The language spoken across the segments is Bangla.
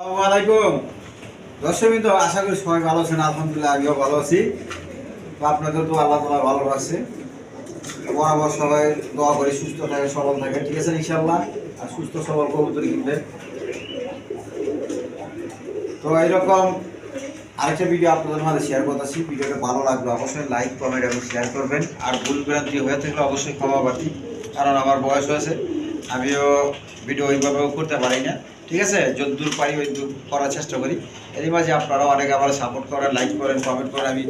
আলাইকুম। দর্শক বিন্দু আশা করি সবাই ভালো আছেন, আলহামদুলিল্লাহ, আমিও ভালো আছি। আপনাদের তো আল্লাহ তালা ভালো তো বরাবর সবাই দোয়া করি, সুস্থ থাকে, সবল থাকে, ঠিক আছে ইনশাল্লাহ আর সুস্থ, সবল কবুতর কিনবে তো এইরকম আরেকটা ভিডিও আপনাদের মাঝে শেয়ার করতেছি। ভিডিওটা ভালো লাগল অবশ্যই লাইক কমেন্ট এবং শেয়ার করবেন। আর ভুল বিভ্রান্তি হয়ে থাকলে অবশ্যই ক্ষমা প্রার্থী, কারণ আমার বয়স হয়েছে। আমিও ভিডিও ওইভাবেও করতে পারি না। ঠিক আছে? যতদূর পারি, ওই দূর করার চেষ্টা করি। এরই মাঝে আপনারা অনেক আমার সাপোর্ট করেন লাইক করেন কমেন্ট করেন, আমি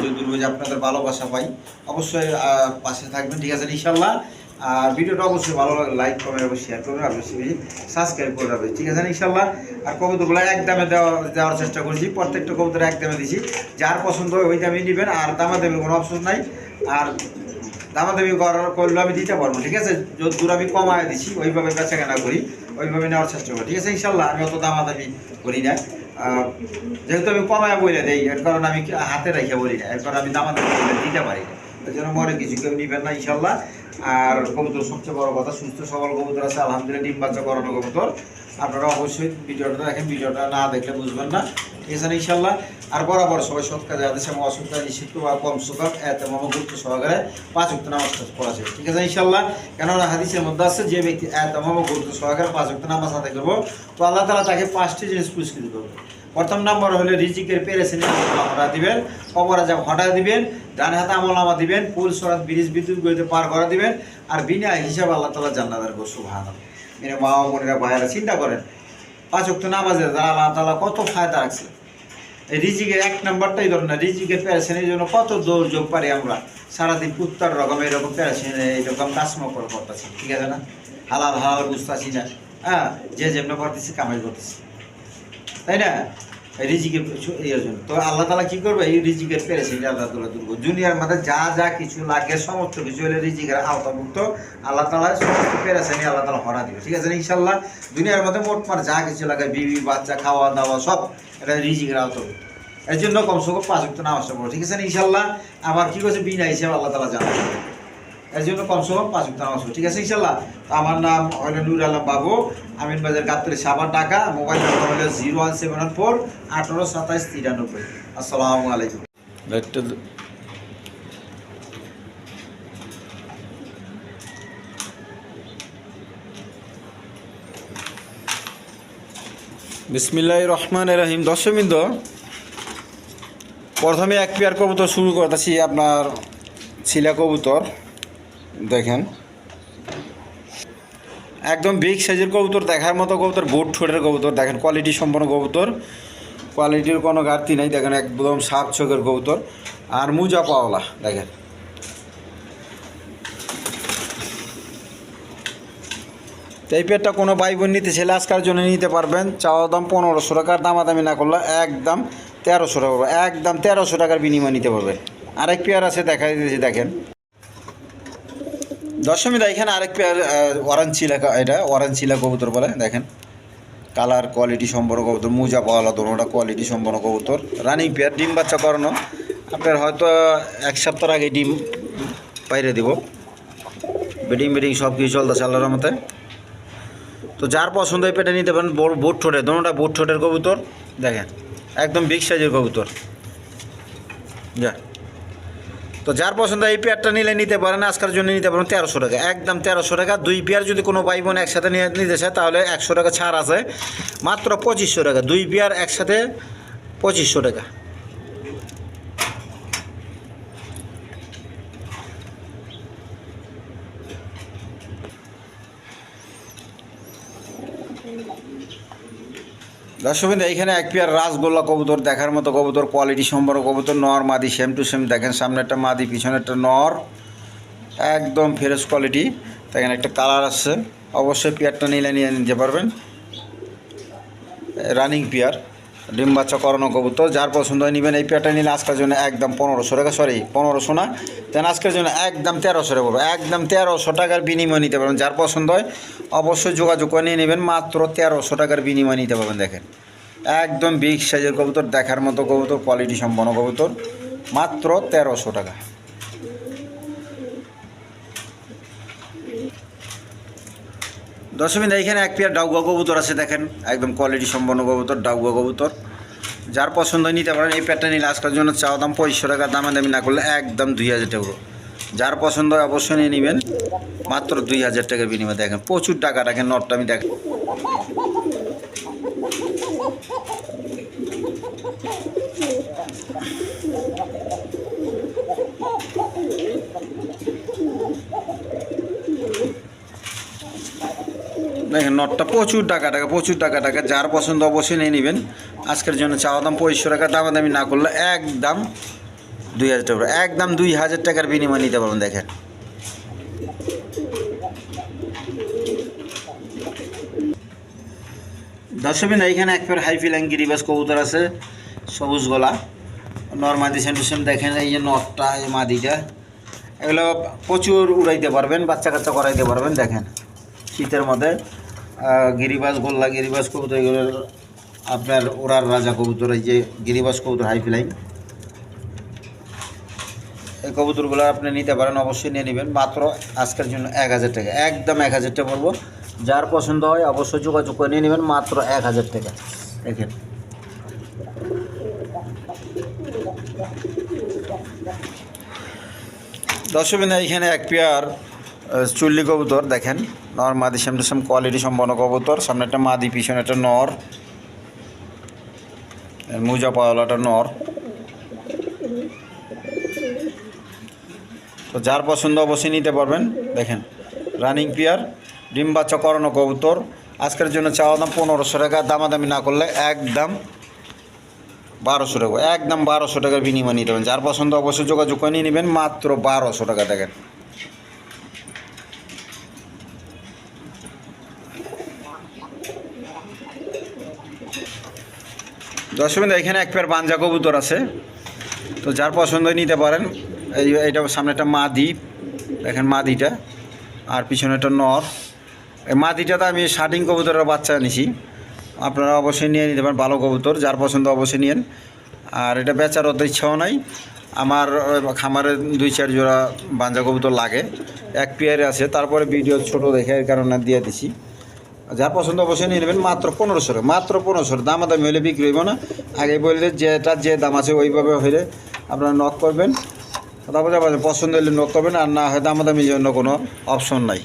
যতদূর বুঝে আপনাদের ভালোবাসা পাই, অবশ্যই পাশে থাকবেন, ঠিক আছে, ইনশাল্লাহ। আর ভিডিওটা অবশ্যই ভালো লাগে লাইক কমেন্ট এবং শেয়ার করবেন আর বেশি বেশি সাবস্ক্রাইব করে রাখবেন, ঠিক আছে, ইনশাল্লাহ। আর কবুতরগুলো এক দামে দেওয়া, দেওয়ার চেষ্টা করছি, প্রত্যেকটা কবুতর এক দামে দিছি। যার পছন্দ হয় ওই দামে নেবেন, আর দামা দেবেন কোনো অপশন নাই। আর দামাদামি করার করলে আমি দিতে পারব, ঠিক আছে? যত দূর আমি কমায় দিছি, ওইভাবে বেচা কেনা করি। ওইভাবে নেওয়ার চেষ্টা করি ঠিক আছে, ইনশাল্লাহ আমি অত দামাদামি করি না। যেহেতু আমি কমায় বলে দেই, এর কারণে আমি হাতে রেখে বলি না। এর কারণে আমি দামাদামি দিতে পারি না। এই জন্য মনে কিছু কেউ নিবেন না, ইনশাল্লাহ। আর কবুতর সবচেয়ে বড় কথা, সুস্থ সবল কবুতর আছে, আলহামদুলিল্লাহ, ডিম বাচ্চা করানো কবুতর। আপনারা অবশ্যই ভিডিওটা দেখেন, ভিডিওটা না দেখলে বুঝবেন না। ঠিক আছে ইনশাল্লাহ আর বরাবর সবাই সৎ কাজে আদেশে এবং অসৎ কাজে বা কম সুখক এত মম গুরুত্ব সহকারে পাঁচ উক্ত নামাজ পড়া যায় ঠিক আছে ইনশাল্লাহ কেননা হাদিসের মধ্যে আছে যে ব্যক্তি এত মম গুরুত্ব সহকারে পাঁচ উক্ত নামাজ আদায় করব, তো আল্লাহ তালা তাকে পাঁচটি জিনিস পুরস্কৃত করবে। প্রথম নম্বর হলে রিজিকের পেরেছেন হঠাৎ দিবেন যা হঠাৎ দিবেন, ডান হাতে আমল নামা দিবেন পুল সরাত, ব্রিজ, বিদ্যুৎ গতিতে পার করা দিবেন, আর বিনা হিসাবে আল্লাহ তালা জান্নাতের গো সুভান মেরে মা বোনেরা, ভাইয়েরা, চিন্তা করেন পাঁচ অক্ট নামাজে দ্বারা আল্লাহ তালা, কত ফায়দা রাখছে এই রিজিকের এক নাম্বারটাই ধরুন না, রিজিকের প্যারাসিনের জন্য কত দৌড় যোগ পারি আমরা। সারাদিন কুত্তার রকম এরকম প্যারাসিন এইরকম কাজমকর করতেছি, ঠিক আছে না? হালাল হালাল বুঝতেছি না। হ্যাঁ যে যেমন করতেছি কামাই করতেছি। তাই না? রিজিকের ইয়ের জন্য। তো আল্লাহ তালা কি করবে? এই রিজিকের প্যারাসিন আল্লাহ তালা দুর্গ দুনিয়ার মধ্যে যা যা কিছু লাগে, সমস্ত কিছু হলে রিজিকের আওতাভুক্ত আল্লাহ তালা সমস্ত প্যারাসিনি আল্লাহ তালা হরা দিবে। ঠিক আছে ইনশাল্লাহ দুনিয়ার মধ্যে মোটমাট যা কিছু লাগে, বিবি, বাচ্চা, খাওয়া দাওয়া সব এটা রিজিকের আওতাভুক্ত। এর জন্য কমসে কম পাঁচ নামাজটা পড়ো। ঠিক আছে ইনশাল্লাহ আবার কি করছে? বিনা হিসেবে আল্লাহ তালা জানা এর জন্য কমসে কম পাঁচ উক্ত নামাজ ঠিক আছে ইনশাল্লাহ তো আমার নাম হলো নুর আলম বাবু। আমিন বাজার গাত্তরে সাবার ঢাকা। মোবাইল নম্বর হলো জিরো ওয়ান সেভেন ফোর আঠারো সাতাইশ তিরানব্বই। আসসালামু আলাইকুম। বিসমিল্লাহ রহমান রহিম দর্শকবৃন্দ, প্রথমে এক পেয়ার কবুতর শুরু করতেছি আপনার ছিলা কবুতর। দেখেন। একদম বিগ সাইজের কবুতর, দেখার মতো কবুতর বোট ঠোঁটের কবুতর, দেখেন কোয়ালিটি সম্পন্ন কবুতর। কোয়ালিটির কোনো ঘাটতি নেই, দেখেন একদম সাপ চোখের কবুতর। আর মুজা পাওলা দেখেন। এই পেটটা কোনো ভাই বোন নিতে ছেলে আজকার জন্য নিতে পারবেন। চাওয়া দাম পনেরোশো টাকার দামাদামি না করলে একদম তেরোশো টাকা, একদম তেরোশো টাকার বিনিময় নিতে পারবেন। আরেক পেয়ার আছে দেখা দিতেছি, দেখেন। দশমীরা এখানে আরেক পেয়ার অরেঞ্জ চিলা কা- এটা অরেঞ্জ চিলা কবুতর বলে, দেখেন। কালার কোয়ালিটি সম্পন্ন কবুতর, মোজা পাওয়ালা দোনোটা কোয়ালিটি সম্পন্ন কবুতর। রানিং পেয়ার ডিম বাচ্চা করানো। আপনার হয়তো এক সপ্তাহ আগে ডিম বাইরে দিব। বেডিং বেডিং সব কিছু চলতেছে আল্লাহর মতে তো যার পছন্দ এই পেটে নিতে পারেন বোট ঠোঁটের দোনোটা বোট ঠোঁটের কবুতর। দেখেন, একদম বিগ সাইজের কবুতর। যা। তো যার পছন্দ এই পেয়ারটা নিলে নিতে পারেন, আজকের জন্য নিতে পারেন তেরোশো টাকা। একদম তেরোশো টাকা। দুই পেয়ার যদি কোনো ভাই বোন একসাথে নিতে চায়, তাহলে একশো টাকা ছাড় আছে। মাত্র পঁচিশশো টাকা। দুই পেয়ার একসাথে পঁচিশশো টাকা। দর্শকবিন্দ এইখানে এক পেয়ার রাসগোল্লা কবুতর দেখার মতো কবুতর কোয়ালিটি সম্পন্ন কবুতর, নর মাদি সেম টু সেম দেখেন সামনে একটা মাদি পিছনে একটা নর। একদম ফ্রেশ কোয়ালিটি দেখেন একটা কালার আসছে অবশ্যই পেয়ারটা নিলে নিয়ে নিতে পারবেন। Running pair. ডিম বাচ্চা করানো কবুতর, যার পছন্দ হয় নেবেন এই পেয়ারটা নিলে আজকের জন্য একদম পনেরোশো টাকা সরি পনেরোশো না। দেন আজকের জন্য একদম তেরোশো টাকা পড়বে একদম তেরোশো টাকার বিনিময় নিতে পারবেন, যার পছন্দ হয় অবশ্যই যোগাযোগ করে নিয়ে নেবেন, মাত্র তেরোশো টাকার বিনিময় নিতে পারবেন, দেখেন। একদম বিগ সাইজের কবুতর, দেখার মতো কবুতর কোয়ালিটি সম্পন্ন কবুতর, মাত্র তেরোশো টাকা। দশমিন এইখানে এক পেয়ার ডাউগা কবুতর আছে দেখেন, একদম কোয়ালিটি সম্পন্ন কবুতর, ডাউগা কবুতর। যার পছন্দ নিতে পারেন, এই পেয়ারটা নিলে আজকের জন্য চাওয়া দাম পঁয়ষট্টি টাকা, দামাদামি না করলে একদম দুই হাজার টাকা যার পছন্দ হয় অবশ্যই নিয়ে নেবেন, মাত্র দুই হাজার টাকার বিনিময়ে দেখেন, প্রচুর টাকা রাখেন নটটা আমি দেখেন। দেখেন, নটটা প্রচুর টাকা টাকা প্রচুর টাকা টাকা যার পছন্দ অবশ্যই নিয়ে নেবেন। আজকের জন্য চাওয়া দাম পঁয়ষট্টি টাকা, দামাদামি না করলে একদম দুই হাজার টাকা, একদম দুই হাজার টাকার বিনিময় নিতে পারবেন, দেখেন। দর্শকবিন এইখানে এক পেয়ার হাই ফিলাং গিরিবাস কবুতর আছে, সবুজ গলা। নর্মাদি সেন্টুসেন দেখেন এই যে নটটা, এই মাদিটা। এগুলো প্রচুর উড়াইতে পারবেন, বাচ্চা কাচ্চা করাইতে পারবেন, দেখেন। শীতের মধ্যে। গিরিবাস, গোল্লা গিরিবাস কবুতর আপনার ওরার রাজা কবুতর, এই যে গিরিবাস কবুতর হাই ফিলাইং এই কবুতরগুলো আপনি নিতে পারেন, অবশ্যই নিয়ে নেবেন। মাত্র আজকের জন্য এক হাজার টাকা। একদম এক হাজার টাকা বলব। যার পছন্দ হয় অবশ্যই যোগাযোগ করে নিয়ে নেবেন, মাত্র এক হাজার টাকা। দেখেন। দর্শকবিন্দু এখানে এক পেয়ার চুল্লি কবুতর, দেখেন। নর, মাদি, সেম টু কোয়ালিটি সম্পন্ন কবুতর। সামনে একটা মাদি, পিছনে একটা নর। মুজা পাওয়ালাটা নর। তো যার পছন্দ অবশ্যই নিতে পারবেন। দেখেন, রানিং পেয়ার, ডিম বাচ্চা করানো কবুতর। আজকের জন্য চাওয়া দাম পনেরোশো টাকা। দামাদামি না করলে একদম বারোশো টাকা। একদম বারোশো টাকার বিনিময় নিতে পারেন। যার পছন্দ অবশ্যই যোগাযোগ করে নিয়ে নেবেন। মাত্র বারোশো টাকা দেখেন। দর্শকবিন্দু এখানে এক পেয়ার বাঞ্জা কবুতর আছে। তো যার পছন্দ নিতে পারেন। এই এটা সামনে একটা মাদি, দেখেন মাদিটা। আর পিছনে একটা নর। এই মাদিটাতে আমি শার্টিং কবুতরের বাচ্চা নিছি আপনারা অবশ্যই নিয়ে নিতে পারেন, ভালো কবুতর, যার পছন্দ অবশ্যই নিয়েন। আর এটা বেচার অত ইচ্ছাও নাই। আমার খামারে দুই, চার জোড়া বাঞ্জা কবুতর লাগে। এক পেয়ারে আছে। তারপরে ভিডিও ছোট দেখে এর কারণে দিয়ে দিছি। যার পছন্দ অবশ্যই নিয়ে নেবেন। মাত্র পনেরোশো মাত্র পনেরোশো দামাদামি হলে বিক্রি হইব না। আগে বললে যেটা যে দাম আছে ওইভাবে হইলে আপনারা নক করবেন। তারপরে পছন্দ হলে নক করবেন, আর না হয় দামাদামির জন্য কোনো অপশন নাই।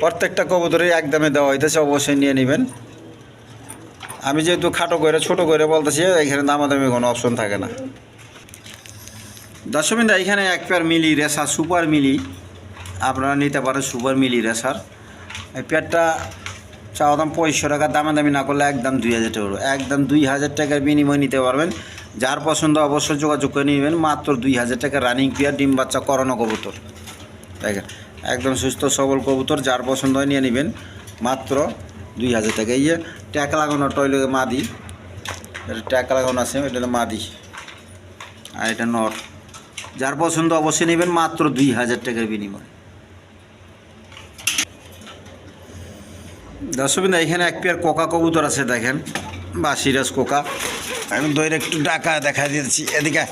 প্রত্যেকটা কবুতরই এক দামে দেওয়া হইতেছে, অবশ্যই নিয়ে নেবেন। আমি যেহেতু খাটো করে ছোটো করে বলতেছি, এখানে দামাদামি কোনো অপশন থাকে না। দশমিন এখানে এক পেয়ার মিলি রেসার সুপার মিলি। আপনারা নিতে পারেন সুপার মিলি রেসার। এই পেয়ারটা চাওয়া দাম পঁয়ষট্টি টাকা দামাদামি না করলে একদম দুই হাজার টাকা একদম দুই হাজার টাকার বিনিময় নিতে পারবেন। যার পছন্দ অবশ্যই যোগাযোগ করে নেবেন। মাত্র দুই হাজার টাকা রানিং পেয়ার, ডিম বাচ্চা, করানো কবুতর। দেখেন, একদম সুস্থ, সবল কবুতর, যার পছন্দ হয় নিয়ে নেবেন। মাত্র দুই হাজার টাকা। ইয়ে ট্যাক লাগানো টয়লে মাদি। এটা ট্যাক লাগানো আছে, এটা হলো মাদি। আর এটা নর যার পছন্দ অবশ্যই নেবেন, মাত্র দুই হাজার টাকার বিনিময়। দর্শকবিন্দু, এখানে এক পেয়ার কোকা কবুতর আছে, দেখেন। বা সিরাজ কোকা। আমি দইয়ের একটু ডাকা দেখা দিয়েছি। এদিকে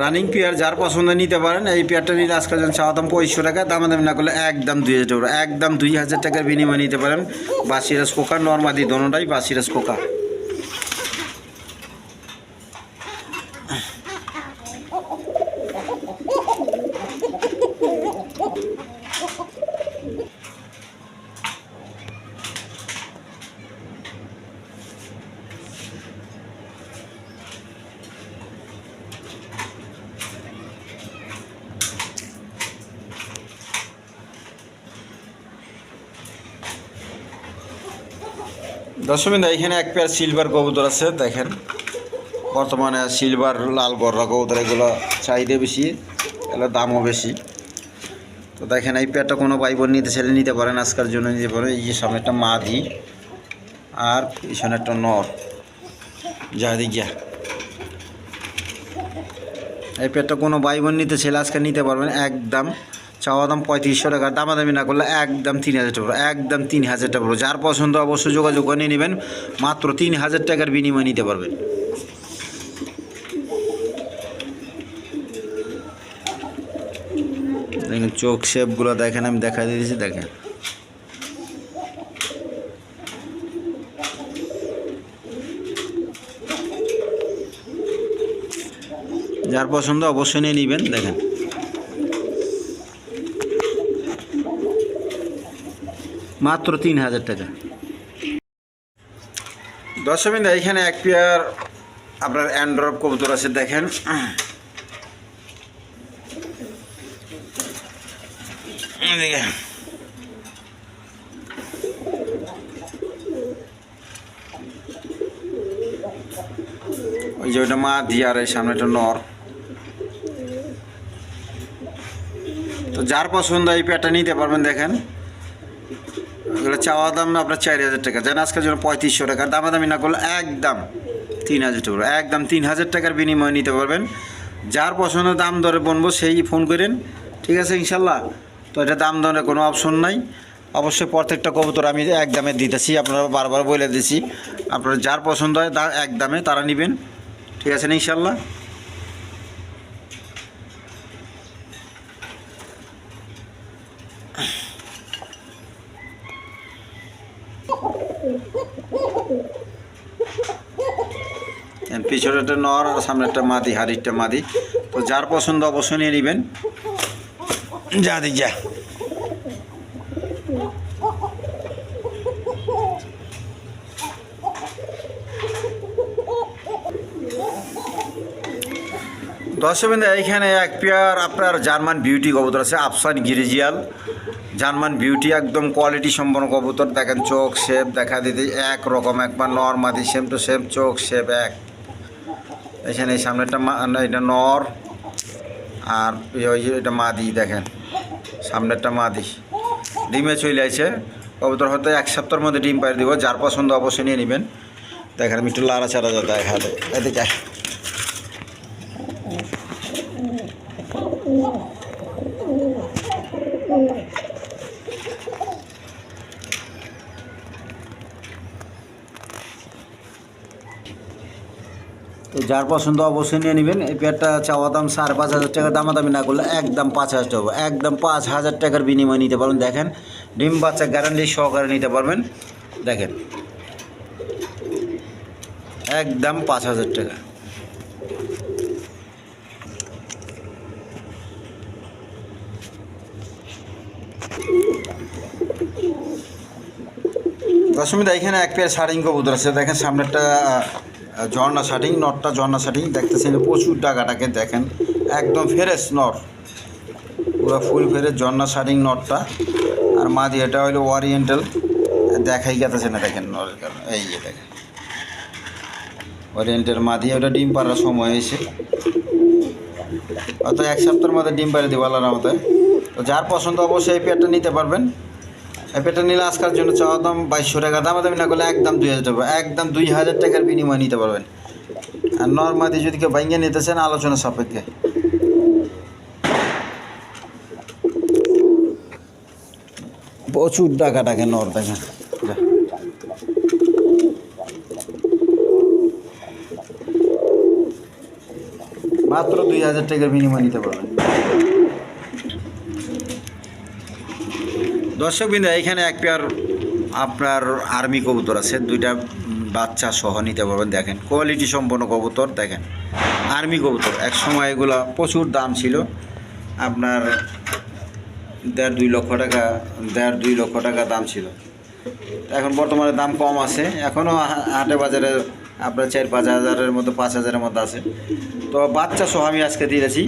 রানিং পেয়ার যার পছন্দ নিতে পারেন, এই পেয়ারটা নিলে আজকাল যেন চাওয়া দাম পঁয়ষট্টি টাকা দামা দামি না করলে একদম দুই হাজার টাকা একদম দুই হাজার টাকার বিনিময়ে নিতে পারেন। বাসিরাজ পোকা নর্মাদি, দোনোটাই বা সিরাজ দশমিন্দা এখানে এক পেয়ার সিলভার কবুতর আছে, দেখেন। বর্তমানে সিলভার লাল গররা কবুতর, এগুলো চাহিদা বেশি এগুলো দামও বেশি। তো দেখেন, এই পেয়ারটা কোনো ভাই বোন নিতে ছেলে নিতে পারেন, আজকের জন্য নিতে পারেন। এই যে একটা মাদি, আর পিছনে একটা নর। যা দিক যা এই পেয়ারটা কোনো ভাই বোন নিতে ছেলে আজকে নিতে পারবেন, একদম। চাওয়া দাম পঁয়ত্রিশশো টাকা, দামাদামি না করলে একদম তিন হাজার টাকা। একদম তিন হাজার টাকা। যার পছন্দ অবশ্যই যোগাযোগ করে নেবেন, মাত্র তিন হাজার টাকার বিনিময়ে নিতে পারবেন দেখেন চোখ শেপগুলো দেখেন, আমি দেখা দিয়েছি দেখেন যার পছন্দ অবশ্যই নিয়ে নেবেন, দেখেন মাত্র তিন হাজার টাকা। দর্শকবিন্দা, এখানে এক পেয়ার আপনার অ্যান্ড্রয়েড কবুতর আছে, দেখেন। ওই যে ওইটা মা দিয়ে আর এই সামনে একটা নর। তো যার পছন্দ এই পেয়ারটা নিতে পারবেন, দেখেন। এগুলো চাওয়া দাম না, আপনার চার হাজার টাকা। যেন আজকের জন্য পঁয়ত্রিশশো টাকা। দামাদামি না করলে একদম তিন হাজার টাকা। একদম তিন হাজার টাকার বিনিময়ে নিতে পারবেন। যার পছন্দ দাম দরে বনবো, সেই ফোন করেন। ঠিক আছে, ইনশাল্লাহ। তো এটা দাম দরের কোনো অপশন নাই। অবশ্যই প্রত্যেকটা কবুতর আমি এক দামে দিতেছি, আপনারা বারবার বলে দিছি আপনারা যার পছন্দ হয় এক দামে তারা নেবেন। ঠিক আছে, ইনশাল্লাহ। পিছনে একটা নর আর সামনে একটা মাদি, হাড়িরটা মাদি। তো যার পছন্দ অবশ্যই নিয়ে নেবেন। যা দি, যা। দর্শকবৃন্দ এইখানে এক পেয়ার আপনার জার্মান বিউটি কবুতর আছে, আফসান গিরিজিয়াল। জার্মান বিউটি, একদম কোয়ালিটি সম্পন্ন কবুতর। দেখেন চোখ শেপ, দেখা দিতে এক রকম, একবার নর মাদি, সেম টু সেম, চোখ শেপ, এক। এখানে এই সামনে একটা মা- এটা নর আর এই ওই যে এটা মাদি, দেখেন। সামনে একটা মাদি। ডিমে চলে আছে কবুতর হয়তো এক সপ্তাহের মধ্যে ডিম পাই দিব, যার পছন্দ অবশ্যই নিয়ে নেবেন। দেখেন আমি একটু লাড়া চাড়া যা দেখা দেয় এদিকে যার পছন্দ অবশ্যই নিয়ে নেবেন। এই পেয়ারটা চাওয়া দাম সাড়ে পাঁচ হাজার টাকা দামাদামি না করলে একদম পাঁচ হাজার টাকা একদম পাঁচ হাজার টাকার বিনিময়ে নিতে পারবেন। দেখেন ডিম বাচ্চা গ্যারান্টি সহকারে নিতে পারবেন। দেখেন একদম পাঁচ হাজার টাকা। দশমিতা এখানে এক পেয়ার শাড়িং কবুতর আছে। দেখেন সামনে একটা আহ, ঝর্ণা শাটিং নটটা ঝর্ণা শাটিং দেখতেছেন প্রচুর ডাকাটাকে দেখেন, একদম ফেরেস নট। পুরো ফুল ফেরে ঝর্ণা শাটিং নটটা। আর মাদি এটা হলো ওরিয়েন্টাল দেখাই গেতেছে না দেখেন নরের কারণে। এই যে দেখেন। ওরিয়েন্টাল মাদি ওটা ডিম পাড়ার সময় এসে অত এক সপ্তাহের মধ্যে ডিম পাড়ে দিব আল্লাহর মতে তো যার পছন্দ অবশ্যই এই পেয়ারটা নিতে পারবেন। পেয়ারটা নিলে আজকের জন্য চাওয়া দাম বাইশশো টাকা দাম দামি না করলে একদম দুই হাজার টাকা, একদম দুই হাজার টাকার বিনিময় নিতে পারবেন। আর নর্মাদি যদি কেউ বাইঙ্গে নিতে চান, আলোচনা সাপেক্ষে। প্রচুর টাকা টাকা নর, দেখেন। মাত্র দুই হাজার টাকার বিনিময় নিতে পারবেন। দর্শকবৃন্দ, এখানে এক পেয়ার আপনার আর্মি কবুতর আছে। দুইটা বাচ্চা সহ নিতে পারবেন, দেখেন। কোয়ালিটি সম্পন্ন কবুতর, দেখেন। আর্মি কবুতর। এক সময় এগুলা প্রচুর দাম ছিল। আপনার দেড় দুই লক্ষ টাকা, দেড় দুই লক্ষ টাকা দাম ছিল। এখন বর্তমানে দাম কম আছে। এখনও হাটে বাজারে আপনার চার পাঁচ হাজারের মতো, পাঁচ হাজারের মতো আছে। তো বাচ্চা সহ আমি আজকে দিয়েছি।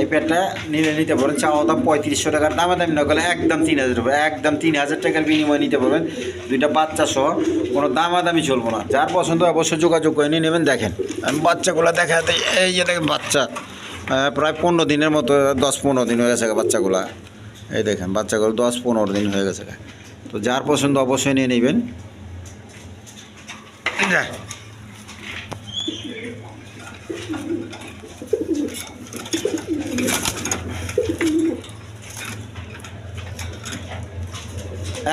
এই পেটটা নিলে নিতে পারেন চাওয়া দাম পঁয়ত্রিশশো টাকার দামে দামি না করলে একদম তিন হাজার টাকা একদম তিন হাজার টাকার বিনিময়ে নিতে পারবেন। দুইটা বাচ্চা সহ কোনো দামাদামি চলবো না। যার পছন্দ অবশ্যই যোগাযোগ করে নিয়ে নেবেন। দেখেন, আমি বাচ্চাগুলো দেখাতে, এই যে দেখেন বাচ্চা প্রায় পনেরো দিনের মতো, দশ পনেরো দিন হয়ে গেছে বাচ্চাগুলা। এই দেখেন, বাচ্চাগুলো দশ পনেরো দিন হয়ে গেছে তো যার পছন্দ অবশ্যই নিয়ে নেবেন।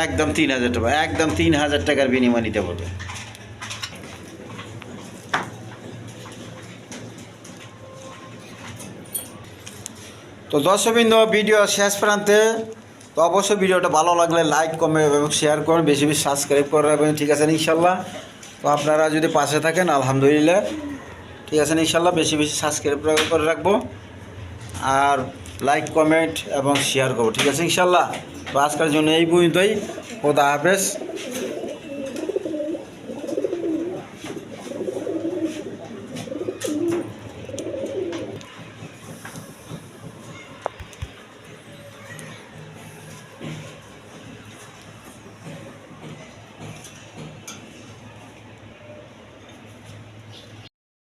একদম তিন হাজার টাকা, একদম তিন হাজার টাকার বিনিময় নিতে পারবে তো দর্শকবৃন্দ, ভিডিও শেষ প্রান্তে, তো অবশ্যই ভিডিওটা ভালো লাগলে লাইক কমেন্ট এবং শেয়ার করুন, বেশি বেশি সাবস্ক্রাইব করে রাখবেন, ঠিক আছে ইনশাল্লাহ। তো আপনারা যদি পাশে থাকেন, আলহামদুলিল্লাহ। ঠিক আছে, ইনশাল্লাহ বেশি বেশি সাবস্ক্রাইব করে রাখব। আর লাইক কমেন্ট এবং শেয়ার করব, ঠিক আছে, ইনশাল্লাহ। তো আজকের জন্য এই পর্যন্তই। খোদা হাফেজ।